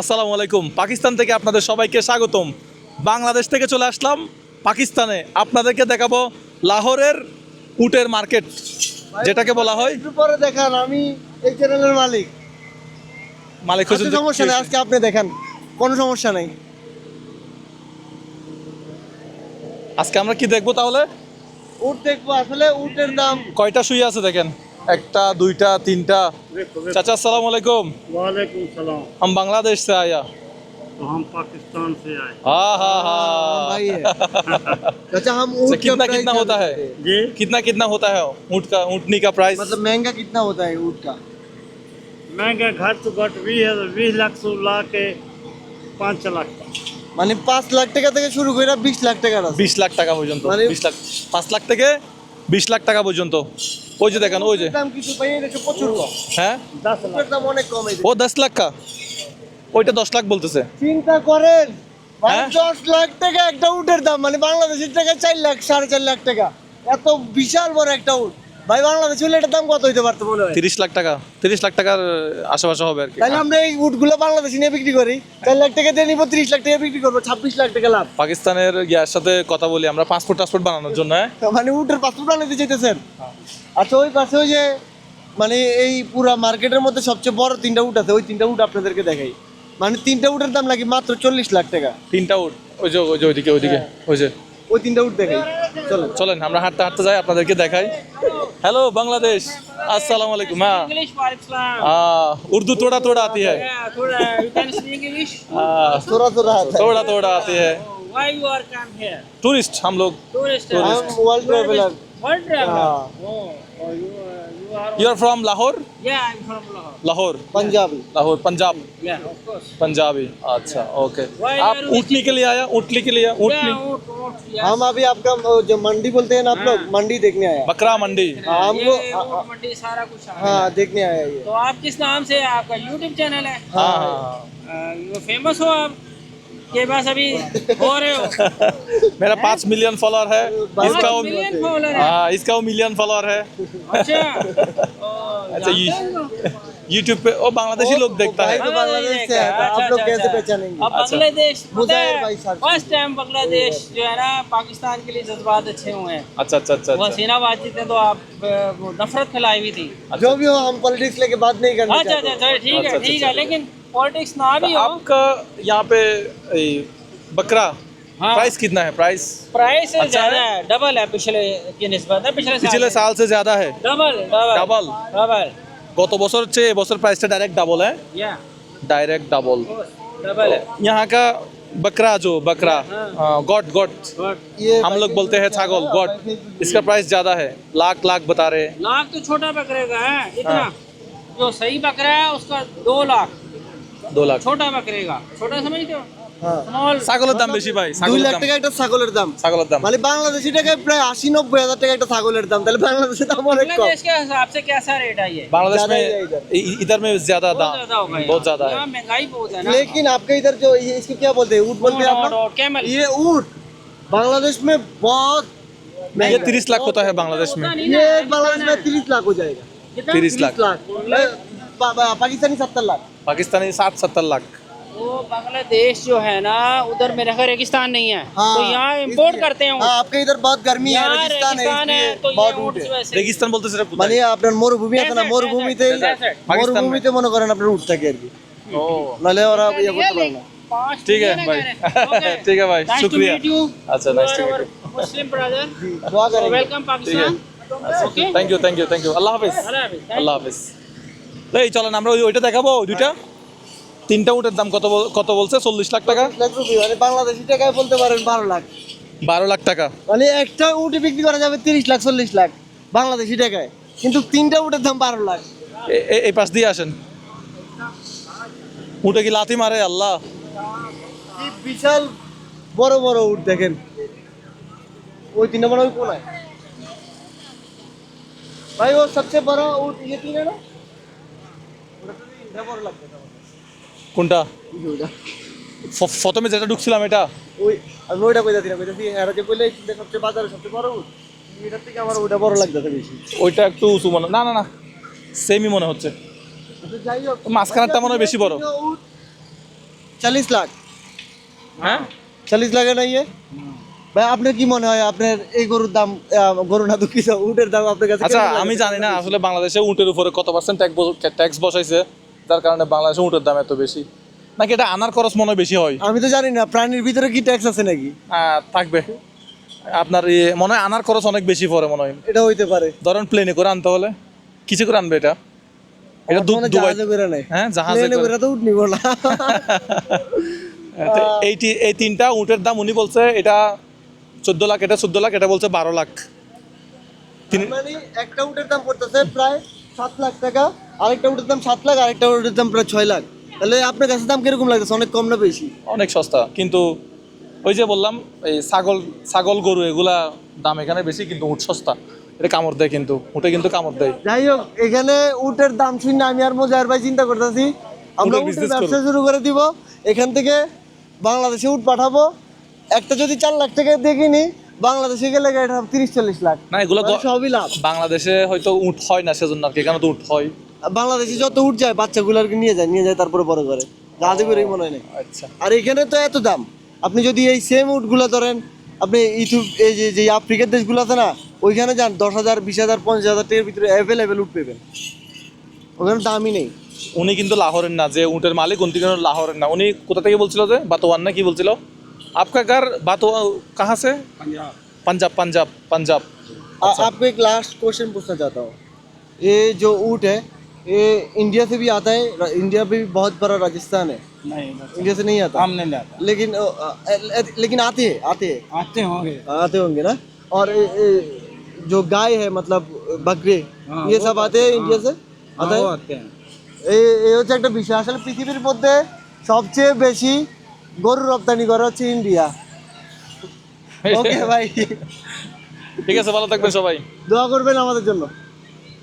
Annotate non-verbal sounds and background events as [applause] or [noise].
আসসালামু আলাইকুম। পাকিস্তান থেকে আপনাদের সবাইকে স্বাগতম। বাংলাদেশ থেকে চলে আসলাম পাকিস্তানে। আপনাদেরকে দেখাবো লাহোরের উটের মার্কেট যেটাকে বলা হয় পরে দেখান আমি এই চ্যানেলের মালিক। মালিক আচ্ছা, হোসেন সমস্যা নেই আজকে আপনি দেখেন কোনো সমস্যা নেই। আজকে আমরা কি দেখব তাহলে? উট দেখব আসলে উটের দাম কয়টা শুয়ে আছে দেখেন? একটা দুইটা তিনটা চাচা আসসালামু আলাইকুম वालेकुम सलाम हम बांग्लादेश से आया तो हम पाकिस्तान से आए हाँ हाँ भाई हाँ है अच्छा हम ऊँट अच्छा, का कितना प्राइस कितना होता है जानते थे। जी कितना कितना होता है ऊँट का ऊँटनी का प्राइस मतलब महंगा कितना होता है ऊँट का महंगा घट तो घट भी है बीस लाख से ला के पाँच लाख तक মানে পাঁচ লাখ টাকা থেকে শুরু করে বিশ লাখ টাকার আছে বিশ লাখ টাকা পর্যন্ত মানে- বিশ লাখ পাঁচ লাখ থেকে বিশ লাখ টাকা পর্যন্ত। ওই যে দেখেন ওই যে। হ্যাঁ? ও দশ লাখ কা? ওইটা দশ লাখ বলতেছে। চিন্তা করেন হ্যাঁ? দশ লাখ টাকা একটা উটের দাম মানে বাংলাদেশের টাকা চার লাখ সাড়ে চার লাখ টাকা। এত বিশাল বড় একটা উট। ভাই বাংলাদেশ হলে এটার দাম কত হইতে পারতো মনে হয়? তিরিশ লাখ টাকা তিরিশ লাখ টাকার আশেপাশে হবে আর কি। তাহলে আমরা এই উটগুলো বাংলাদেশে নিয়ে বিক্রি করি। চার লাখ টাকা দিয়ে নিবো তিরিশ লাখ টাকা বিক্রি করব ছাব্বিশ লাখ টাকা লাভ। পাকিস্তানের ইয়ার সাথে কথা বলি আমরা পাসপোর্ট টাসপোর্ট বানানোর জন্য হ্যাঁ? মানে উটের পাসপোর্ট বানাতে চাইতেছেন? আচ্ছা ওই পাশে ওই যে মানে এই পুরা মার্কেটের মধ্যে সবচেয়ে বড় তিনটা উট আছে ওই তিনটা উট আপনাদেরকে দেখাই। মানে তিনটা উটের দাম লাগে মাত্র চল্লিশ লাখ টাকা। তিনটা উঠ ওই যে ওই যে ওইদিকে ওইদিকে ওই যে। ওই তিনটা উট দেখাই চলো চলেন আমরা হাঁটতে হাঁটতে যাই আপনাদেরকে দেখাই হ্যালো বাংলাদেশ আসসালামু আলাইকুম হ্যাঁ English, Pakistan. हाँ उर्दू थोड़ा थोड़ा आती है Yeah, thoda, you can speak English. हाँ, थोड़ा थोड़ा आता है थोड़ा थोड़ा आती है Why you are come here? Tourist हम लोग Tourist. हम वर्ल्ड ट्रेवलर Traveler. हाँ। Oh, oh, you, uh, you are. You are from Lahore Yeah, I'm from Lahore. Lahore Punjabi Lahore Punjab Yeah, of course. Punjabi अच्छा okay Why आप you are ऊँटनी के लिए आया? ऊँटनी के लिए ऊँटनी Yeah, oat. हम अभी आपका वो जो मंडी बोलते हैं ना आप लोग मंडी देखने आया बकरा मंडी। हाँ, हमको ये oat मंडी सारा कुछ हाँ देखने आया ये। तो आप किस नाम से आपका यूट्यूब चैनल है? हाँ। हाँ फ़ेमस हो आप? के पास अभी हो रहे हो? [laughs] मेरा पाँच मिलियन फॉलोअर है। इसका वो मिलियन फॉलोअर है? हाँ इसका वो मिलियन फॉलोअर है। अच्छा। [laughs] ओ, अच्छा? यूट्यूब पे वो बांग्लादेशी लोग देखता है। तो बांग्लादेश से है अच्छा, आप लोग अच्छा, कैसे अच्छा। पहचानेंगे? अब बांग्लादेश। फ़र्स्ट टाइम बांग्लादेश जो है ना पाकिस्तान के लिए जज्बात अच्छे हुए हैं। अच्छा अच्छा अच्छा वो अच्छा। हसीना बातचीत ने तो आप नफरत फैलाई हुई थी। जो भी हो हम पॉलिटिक्स लेके बात नहीं करना अच्छा अच्छा अच्छा ठीक अच्छा, है अच्छा, ठीक अच्छा। है। लेकिन पॉलिटिक्स ना भी हो आपका यहाँ पे ए, बकरा हाँ। प्राइस कितना है प्राइस प्राइस अच्छा ज्यादा है? है डबल है पिछले की निस्बत है पिछले पिछले साल साल से ज्यादा है डबल डबल Double? डबल গত বছর হচ্ছে এবছর প্রাইসটা ডাইরেক্ট ডাবল है या डायरेक्ट डबल डबल है यहाँ का बकरा जो बकरा गॉट गॉट Good. ये हम लोग बोलते हैं छागल गॉट इसका प्राइस ज्यादा है लाख लाख बता रहे हैं लाख तो छोटा बकरे का है इतना हाँ। जो सही बकरा है उसका दो लाख दो लाख छोटा बकरे का छोटा समझते हो हाँ स्मॉल ছাগলের দাম বেশি ভাই দুই ছাগলের লাখ দাম টাকা একটা ছাগলের দাম ছাগলের দাম মানে বাংলাদেশি টাকায় প্রায় আশি নব্বই হাজার টাকা একটা ছাগলের দাম তাহলে বাংলাদেশের দাম অনেক কম बांग्लादेश के हिसाब से कैसा रेट है ये बांग्लादेश ज्यादा में ही है इधर। इ- इधर में ज्यादा बहुत दाम ज्यादा होगा बहुत ज्यादा है यहाँ महंगाई बहुत है ना लेकिन आपके इधर जो ये इसको क्या बोलते हैं ऊँट बोलते हैं आप लोग? कैमल ये ऊँट बांग्लादेश में बहुत ये तीस लाख होता है बांग्लादेश में ये बांग्लादेश में तीस लाख हो जाएगा तीस लाख लाख ए, पा- पा- पाकिस्तानी सत्तर लाख पाकिस्तानी साठ सत्तर लाख वो बांग्लादेश जो है ना उधर मेरा घर रेगिस्तान नहीं है हाँ, तो यहाँ इम्पोर्ट इसलिए- करते हैं हाँ आपके इधर बहुत गर्मी है यहाँ रेगिस्तान है रेगिस्तान है इसलिए तो बहुत ये ऊँट ऊँट है वैसे রেগিস্তান বলতে সেটা কোথায়? মানে আপনার মরুভূমি আছে না Desert, মরুভূমিতে desert, desert। পাকিস্তান में। মরুভূমিতে মনে করেন আপনার উঠ থাকে আর কি ও নাহলে ওরা ইয়ে করতে পারে না पाँच ठीक है million भाई कह रहे हैं। Okay. ठीक है भाई Nice [laughs] to शुक्रिया meet you. अच्छा You nice are to our meet you Muslim brother. দোয়া So করেন welcome Pakistan. Okay. Thank you thank you thank you আল্লাহ হাফেজ আল্লাহ হাফেজ। এই চলেন আমরা ওই ওইটা দেখাবো দুইটা। তিনটা উটের দাম কত কত বলছে? চল্লিশ লাখ টাকা? মানে বাংলাদেশি টাকায় বলতে পারেন বারো লাখ। বারো লাখ টাকা। মানে একটা উঠে বিক্রি করা যাবে তিরিশ লাখ চল্লিশ লাখ বাংলাদেশি টাকায়। কিন্তু তিনটা উটের দাম বারো লাখ। এই পাশ দিয়ে আসেন। উঠে কি লাথি মারে? আল্লাহ। কি বিশাল বড় বড় উট দেখেন। ওই তিনটা মানে ওই কোনায়। ভাই ও সবচেয়ে বড় উট ইয়ে তিন है ना ওটা তো তিনটা বড় লাগবে আমার। কোনটা? প্রথমে যেটা ঢুকছিলাম এটা? ওই আমি ওইটা দিলাম কইতাছি হ্যাঁ, যে কইলে সবচেয়ে বাজারে সবচেয়ে বড় এটার থেকে আমার ওইটা বড় লাগতেছে বেশি। ওইটা একটু উঁচু মনে না না না সেমই মনে হচ্ছে। আচ্ছা, যাই হোক মাঝখানেরটা মনে হয় বেশি বড়। চল্লিশ লাখ। হ্যাঁ? চল্লিশ লাখে নাই ভাই আপনার কি মনে হয় আপনার এই গরুর দাম গরু না দুঃখিত উটের দাম আপনার কাছে আচ্ছা আমি জানি না আসলে বাংলাদেশে উটের উপরে কত পার্সেন্ট ট্যাক্স বসাইছে। যার কারণে বাংলাদেশে উটের দাম এত বেশি। নাকি এটা আনার খরচ মনে বেশি হয়? আমি তো জানি না প্রাণীর ভিতরে কি ট্যাক্স আছে নাকি? থাকবে। আপনার ইয়ে মনে হয় আনার খরচ অনেক বেশি পড়ে মনে হয়। এটা হইতে পারে। ধরেন প্লেনে করে আনতে হলে। কিছু করে আনবে এটা? জাহাজে বেরা নাই হ্যাঁ জাহাজে করে। তো উঠ নিব না। তো এই তিনটা উটের দাম উনি বলছে এটা চোদ্দ লাখ এটা চোদ্দ লাখ এটা বলছে বারো লাখ। মানে একটা উটের দাম পড়তেছে প্রায় সাত লাখ টাকা। আরেকটা উটের দাম সাত লাখ আরেকটা উটের দাম প্রায় ছয় লাখ। তাহলে আপনার কাছে দাম কীরকম লাগতেছে? অনেক কম না বেশি? অনেক সস্তা কিন্তু ওই যে বললাম এই ছাগল ছাগল গরু এগুলা দাম এখানে বেশি কিন্তু উট সস্তা। এটা কামড় দেয় কিন্তু উঠে কিন্তু কামড় দেয়। যাই হোক এখানে উটের দাম শুনে আমি আর মজার ভাই চিন্তা করতেছি। আমরা উটের ব্যবসা শুরু করে দিব। এখান থেকে বাংলাদেশে উট পাঠাবো। একটা যদি চার লাখ টাকা দিয়ে কিনি বাংলাদেশে গেলে এটা তিরিশ চল্লিশ লাখ। না এগুলো সবই লাভ। বাংলাদেশে হয়তো উট হয় না সেজন্য আর কি। এখানে তো উট হয়। বাংলাদেশে যত উঠ যায় বাচ্চাগুলোকে নিয়ে যায় নিয়ে যায় তারপরে বড় করে জাহাজে করেই মনে হয় না আচ্ছা আর এখানে তো এত দাম আপনি যদি এই সেম উটগুলো ধরেন আপনি ইউটিউব এই যে যে আফ্রিকার দেশগুলো আছে না ওইখানে যান দশ হাজার বিশ হাজার পঞ্চাশ হাজার টাকার ভিতরে অ্যাভেলেবেল উঠ পেবেন ওখানে দামই নেই উনি কিন্তু লাহোরের না যে উটের মালিক উনি কিন্তু লাহোরের না উনি কোথা থেকে বলছিল যে বাতোয়ান না কি বলছিল আপকা ঘর বাতোয়া কাহা সে পাঞ্জাব পাঞ্জাব পাঞ্জাব आ- आपको एक लास्ट क्वेश्चन पूछना चाहता हूँ ये जो ऊँट है ये इंडिया से भी आता है र- इंडिया भी बहुत बड़ा राजस्थान है नहीं इंडिया से नहीं आता हम नहीं लाता लेकिन अ, अ, अ- लेकिन आते हैं आते हैं आते होंगे आते होंगे ना और ये, ये जो गाय है मतलब बकरे हाँ, ये वो सब आते हैं इंडिया से आता है आते हैं এই এই হচ্ছে একটা বিষয় আসলে পৃথিবীর মধ্যে সবচেয়ে বেশি গরু রপ্তানি করা হচ্ছে ইন্ডিয়া ওকে ভাই ঠিক আছে ভালো থাকবেন সবাই দোয়া করবেন আমাদের জন্য